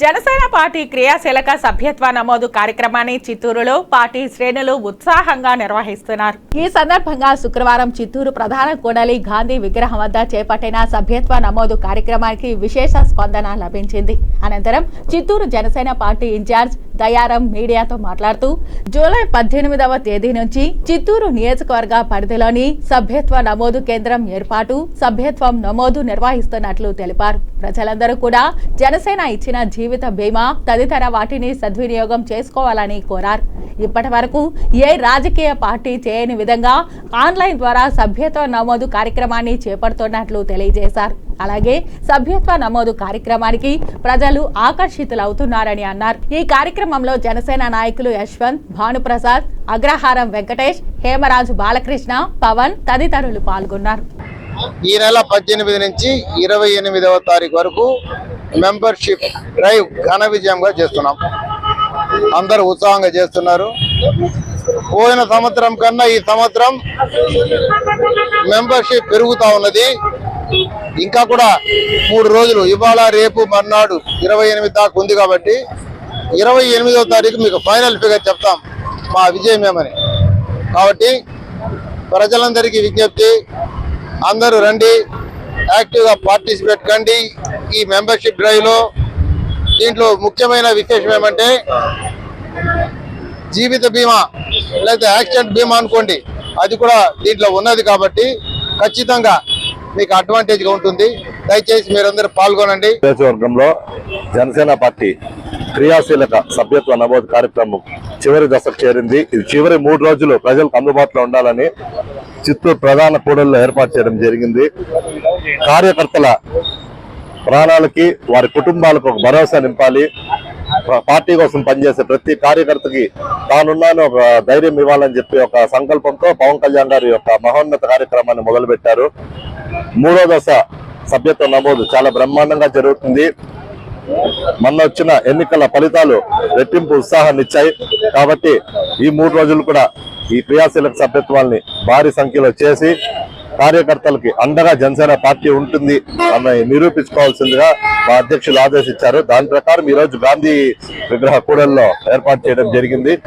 Janasena party క్రియాశీలక సభ్యత్వ నమోదు కార్యక్రమాన్ని చిత్తూరులో పార్టీ శ్రేణులు ఉత్సాహంగా నిర్వహిస్తున్నారు. ఈ సందర్భంగా శుక్రవారం చిత్తూరు ప్రధాన కూడలి గాంధీ విగ్రహం వద్ద చేపట్టిన సభ్యత్వ నమోదు కార్యక్రమానికి విశేష స్పందన లభించింది. అనంతరం Chittoor Janasena party in charge Dayaram మీడియాతో మాట్లాడుతూ జూలై పద్దెనిమిదవ తేదీ నుంచి చిత్తూరు నియోజకవర్గ పరిధిలోని సభ్యత్వ నమోదు కేంద్రం ఏర్పాటు సభ్యత్వం నమోదు నిర్వహిస్తున్నట్లు తెలిపారు. ప్రజలందరూ కూడా జనసేన ఇచ్చిన జీవిత బీమా తదితర వాటిని సద్వినియోగం చేసుకోవాలని కోరారు. ఇప్పటి వరకు ఏ రాజకీయ పార్టీ చేయని విధంగా ఆన్లైన్ ద్వారా సభ్యత్వ నమోదు కార్యక్రమాన్ని చేపడుతున్నట్లు తెలియజేశారు. అలాగే సభ్యత్వ నమోదు కార్యక్రమానికి ప్రజలు ఆకర్షితులవుతున్నారని అన్నారు. ఈ కార్యక్రమంలో జనసేన నాయకులు యశ్వంత్ భానుప్రసాద్ అగ్రహారం వెంకటేష్ హేమరాజు బాలకృష్ణ పవన్ తదితరులు పాల్గొన్నారు. ఈ నెల పద్దెనిమిది నుంచి ఇరవై ఎనిమిదవ తారీఖు వరకు మెంబర్షిప్ డ్రైవ్ ఘన విజయంగా చేస్తున్నాం. అందరూ ఉత్సాహంగా చేస్తున్నారు. పోయిన సంవత్సరం కన్నా ఈ సంవత్సరం మెంబర్షిప్ పెరుగుతూ ఉన్నది. ఇంకా కూడా మూడు రోజులు. ఇవాళ రేపు మర్నాడు ఇరవై ఎనిమిది దాకా ఉంది కాబట్టి ఇరవై ఎనిమిదవ తారీఖు మీకు ఫైనల్ ఫిగర్ చెప్తాం మా విజయమేమని కాబట్టి ప్రజలందరికీ విజ్ఞప్తి అందరూ రండి యాక్టివ్గా పార్టిసిపేట్ కండి ఈ మెంబర్షిప్ డ్రైవ్లో. దీంట్లో ముఖ్యమైన విశేషం ఏమంటే జీవిత బీమా లేదా యాక్సిడెంట్ బీమా అనుకోండి అది కూడా దీంట్లో ఉన్నది కాబట్టి ఖచ్చితంగా మీకు అడ్వాంటేజ్గా ఉంటుంది. దయచేసి మీరందరూ పాల్గొనండి. నియోజకవర్గంలో జనసేన పార్టీ క్రియాశీలక సభ్యత్వ నమోదు కార్యక్రమం చివరి దశకు చేరింది. ఇది చివరి మూడు రోజులు ప్రజలకు అందుబాటులో ఉండాలని చిత్తూరు ప్రధాన కూడల్లో ఏర్పాటు చేయడం జరిగింది. కార్యకర్తల ప్రాణాలకి వారి కుటుంబాలకు ఒక భరోసా నింపాలి. పార్టీ కోసం పనిచేసే ప్రతి కార్యకర్తకి తానున్నాను ఒక ధైర్యం ఇవ్వాలని చెప్పి ఒక సంకల్పంతో పవన్ కళ్యాణ్ గారి యొక్క మహోన్నత కార్యక్రమాన్ని మొదలుపెట్టారు. మూడో దశ సభ్యత్వ నమోదు. చాలా బ్రహ్మాండంగా జరుగుతుంది. మొన్న వచ్చిన ఎన్నికల ఫలితాలు రెట్టింపు ఉత్సాహాన్ని ఇచ్చాయి. కాబట్టి ఈ మూడు రోజులు కూడా ఈ క్రియాశీలక సభ్యత్వాల్ని భారీ సంఖ్యలో చేసి కార్యకర్తలకి అండగా జనసేన పార్టీ ఉంటుంది అన్నది నిరూపించుకోవాల్సిందిగా మా అధ్యక్షులు ఆదేశించారు. దాని ప్రకారం ఈరోజు గాంధీ విగ్రహ కూడల్లో ఏర్పాటు చేయడం జరిగింది.